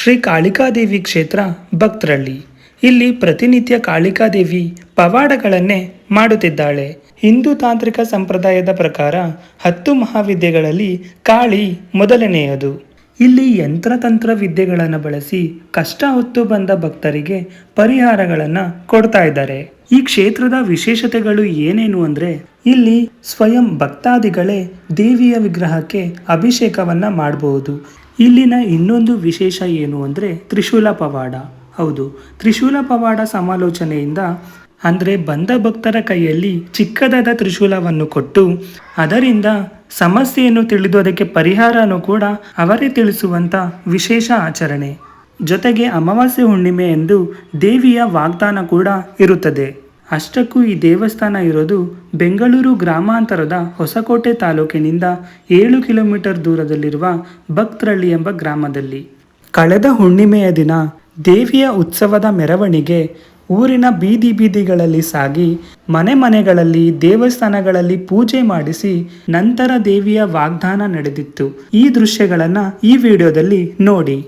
ಶ್ರೀ ಕಾಳಿಕಾದೇವಿ ಕ್ಷೇತ್ರ ಭಕ್ತರಳ್ಳಿ. ಇಲ್ಲಿ ಪ್ರತಿನಿತ್ಯ ಕಾಳಿಕಾದೇವಿ ಪವಾಡಗಳನ್ನೇ ಮಾಡುತ್ತಿದ್ದಾಳೆ. ಹಿಂದೂ ತಾಂತ್ರಿಕ ಸಂಪ್ರದಾಯದ ಪ್ರಕಾರ ಹತ್ತು ಮಹಾವಿದ್ಯೆಗಳಲ್ಲಿ ಕಾಳಿ ಮೊದಲನೆಯದು. ಇಲ್ಲಿ ಯಂತ್ರತಂತ್ರ ವಿದ್ಯೆಗಳನ್ನು ಬಳಸಿ ಕಷ್ಟ ಹೊತ್ತು ಬಂದ ಭಕ್ತರಿಗೆ ಪರಿಹಾರಗಳನ್ನು ಕೊಡ್ತಾ ಇದ್ದಾರೆ. ಈ ಕ್ಷೇತ್ರದ ವಿಶೇಷತೆಗಳು ಏನೇನು ಅಂದರೆ ಇಲ್ಲಿ ಸ್ವಯಂ ಭಕ್ತಾದಿಗಳೇ ದೇವಿಯ ವಿಗ್ರಹಕ್ಕೆ ಅಭಿಷೇಕವನ್ನು ಮಾಡಬಹುದು ಇಲ್ಲಿನ ಇನ್ನೊಂದು ವಿಶೇಷ ಏನು ಅಂದರೆ ತ್ರಿಶೂಲ ಪವಾಡ. ಹೌದು, ತ್ರಿಶೂಲ ಪವಾಡ ಸಮಾಲೋಚನೆಯಿಂದ ಅಂದರೆ ಬಂದ ಭಕ್ತರ ಕೈಯಲ್ಲಿ ಚಿಕ್ಕದಾದ ತ್ರಿಶೂಲವನ್ನು ಕೊಟ್ಟು ಅದರಿಂದ ಸಮಸ್ಯೆಯನ್ನು ತಿಳಿದು ಅದಕ್ಕೆ ಪರಿಹಾರನೂ ಕೂಡ ಅವರೇ ತಿಳಿಸುವಂಥ ವಿಶೇಷ ಆಚರಣೆ. ಜೊತೆಗೆ ಅಮಾವಾಸ್ಯೆ ಹುಣ್ಣಿಮೆ ಎಂದು ದೇವಿಯ ವಾಗ್ದಾನ ಕೂಡ ಇರುತ್ತದೆ. ಅಷ್ಟಕ್ಕೂ ಈ ದೇವಸ್ಥಾನ ಇರೋದು ಬೆಂಗಳೂರು ಗ್ರಾಮಾಂತರದ ಹೊಸಕೋಟೆ ತಾಲೂಕಿನಿಂದ ಏಳು ಕಿಲೋಮೀಟರ್ ದೂರದಲ್ಲಿರುವ ಭಕ್ತರಳ್ಳಿ ಎಂಬ ಗ್ರಾಮದಲ್ಲಿ. ಕಳೆದ ಹುಣ್ಣಿಮೆಯ ದಿನ ದೇವಿಯ ಉತ್ಸವದ ಮೆರವಣಿಗೆ ಊರಿನ ಬೀದಿ ಬೀದಿಗಳಲ್ಲಿ ಸಾಗಿ ಮನೆ ಮನೆಗಳಲ್ಲಿ ದೇವಸ್ಥಾನಗಳಲ್ಲಿ ಪೂಜೆ ಮಾಡಿಸಿ ನಂತರ ದೇವಿಯ ವಾಗ್ದಾನ ನಡೆದಿತ್ತು. ಈ ದೃಶ್ಯಗಳನ್ನು ಈ ವಿಡಿಯೋದಲ್ಲಿ ನೋಡಿ.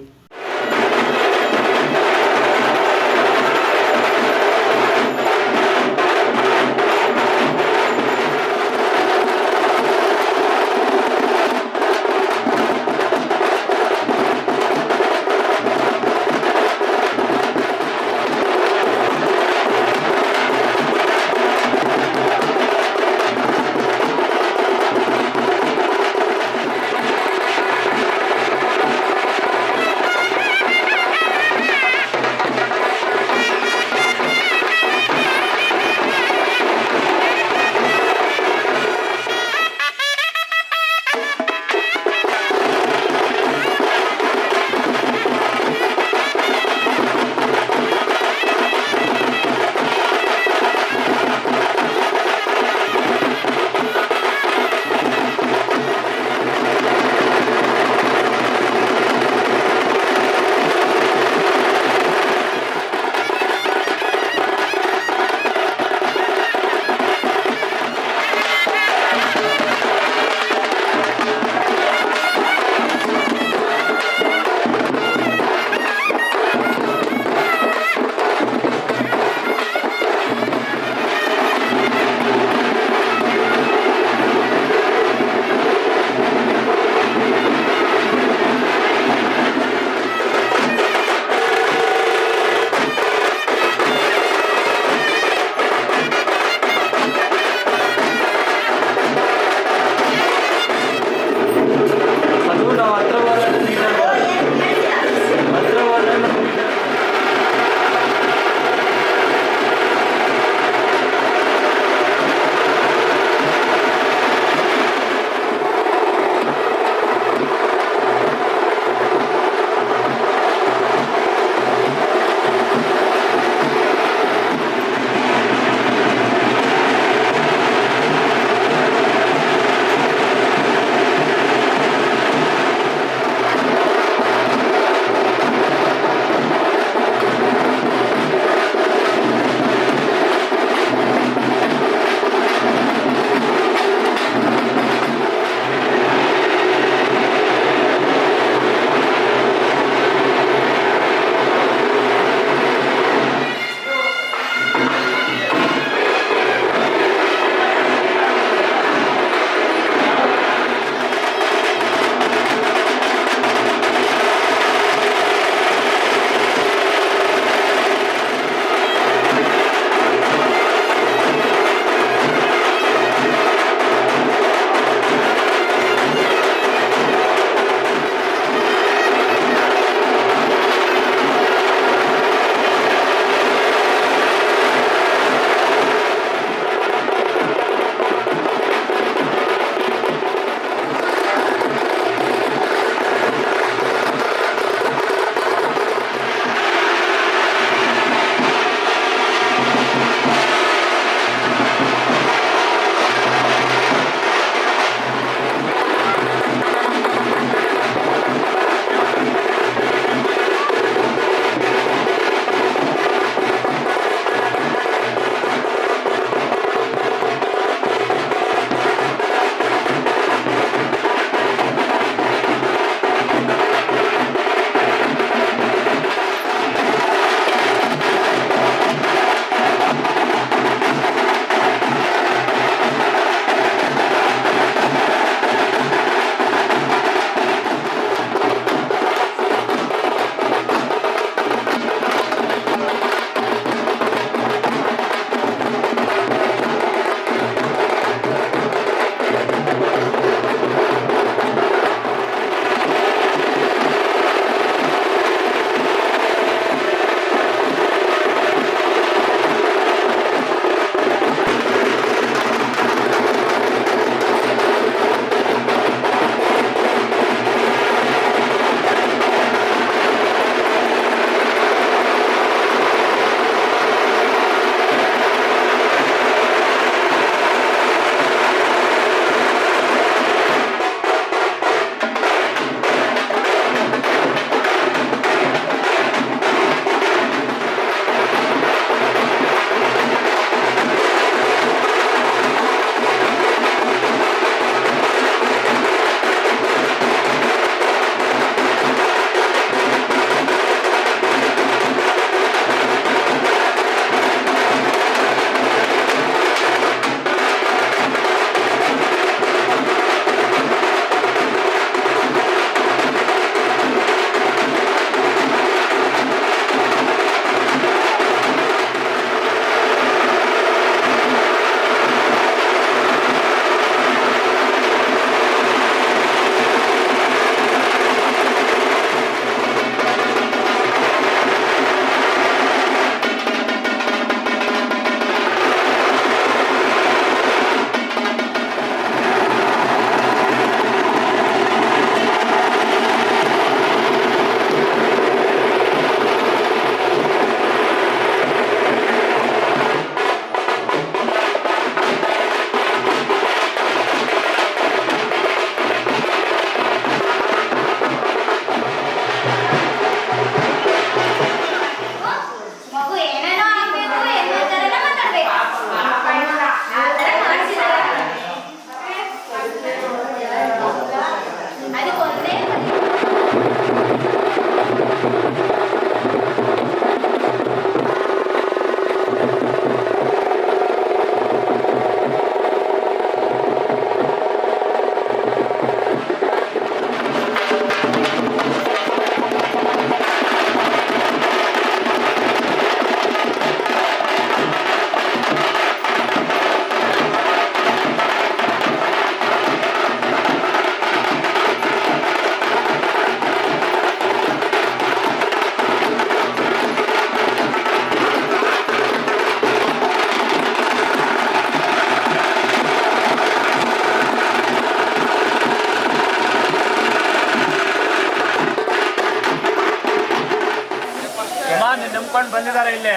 ನೀನ್ ಬಂದಿದ್ದಾರೆ ಇಲ್ಲಿ.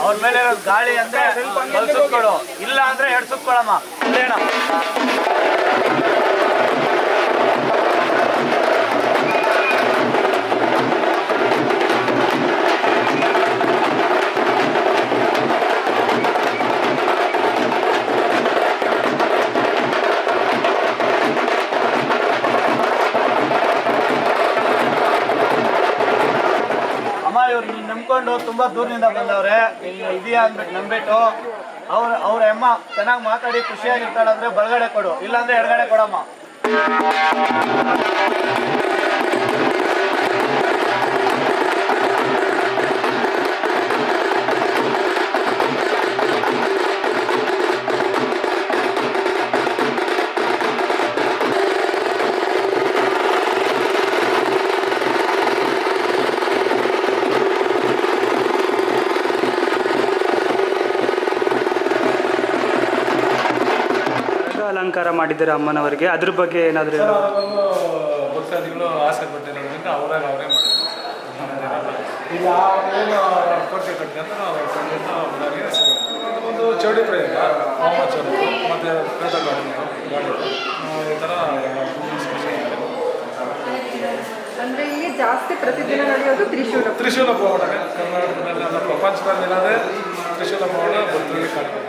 ಅವ್ರ ಮೇಲೆ ಇರೋದು ಗಾಳಿ ಅಂದ್ರೆ ಸುತ್ಕೊಡು ಇಲ್ಲ ಅಂದ್ರೆ ಎರಡು ಸುತ್ಕೊಳಮ್ಮ ತುಂಬಾ ದೂರದಿಂದ ಬಂದವ್ರೆ. ಇಲ್ಲಿ ಇದೆಯಾ ಅಂದ್ಬಿಟ್ಟು ನಂಬಿಟ್ಟು ಅವ್ರ ಅವ್ರ ಅಮ್ಮ ಚೆನ್ನಾಗಿ ಮಾತಾಡಿ ಖುಷಿಯಾಗಿರ್ತಾಳಂದ್ರೆ ಬಲಗಡೆ ಕೊಡು. ಇಲ್ಲಾಂದ್ರೆ ಎಡಗಡೆ ಕೊಡಮ್ಮ. ಮಾಡಿದ್ದೀರಾ ಅಮ್ಮನವರಿಗೆ? ಅದ್ರ ಬಗ್ಗೆ ಏನಾದರೂ ಭಕ್ತಾದಿಗಳು ಆಸೆ ಪಟ್ಟಿರೋದ್ರಿಂದ ಅವರಾಗ ಅವರೇ ಮಾಡಿದ್ರು ಈಗ ಏನು ಕೋಟೆ ನಾವು ಖಂಡಿತ ಅವರಿಗೆ. ಇದು ಒಂದು ಚೌಡಿ ಪ್ರಯೋಗ ಮತ್ತು ಪ್ರೇತ ಗಾಡಿ ಗಾಡಿ ಈ ಥರ ಅಂದ್ರೆ ಇಲ್ಲಿ ಜಾಸ್ತಿ ಪ್ರತಿದಿನ ನಡೆಯೋದು ತ್ರಿಶೂಲ ತ್ರಿಶೂಲ ಕರ್ನಾಟಕದಲ್ಲಿ ಪ್ರಪಂಚದಲ್ಲಿ ಇಲ್ಲದೆ ತ್ರಿಶೂಲ ಪವಾಡ ಭಕ್ತರಿಗೆ ಕಾಣ್ತದೆ.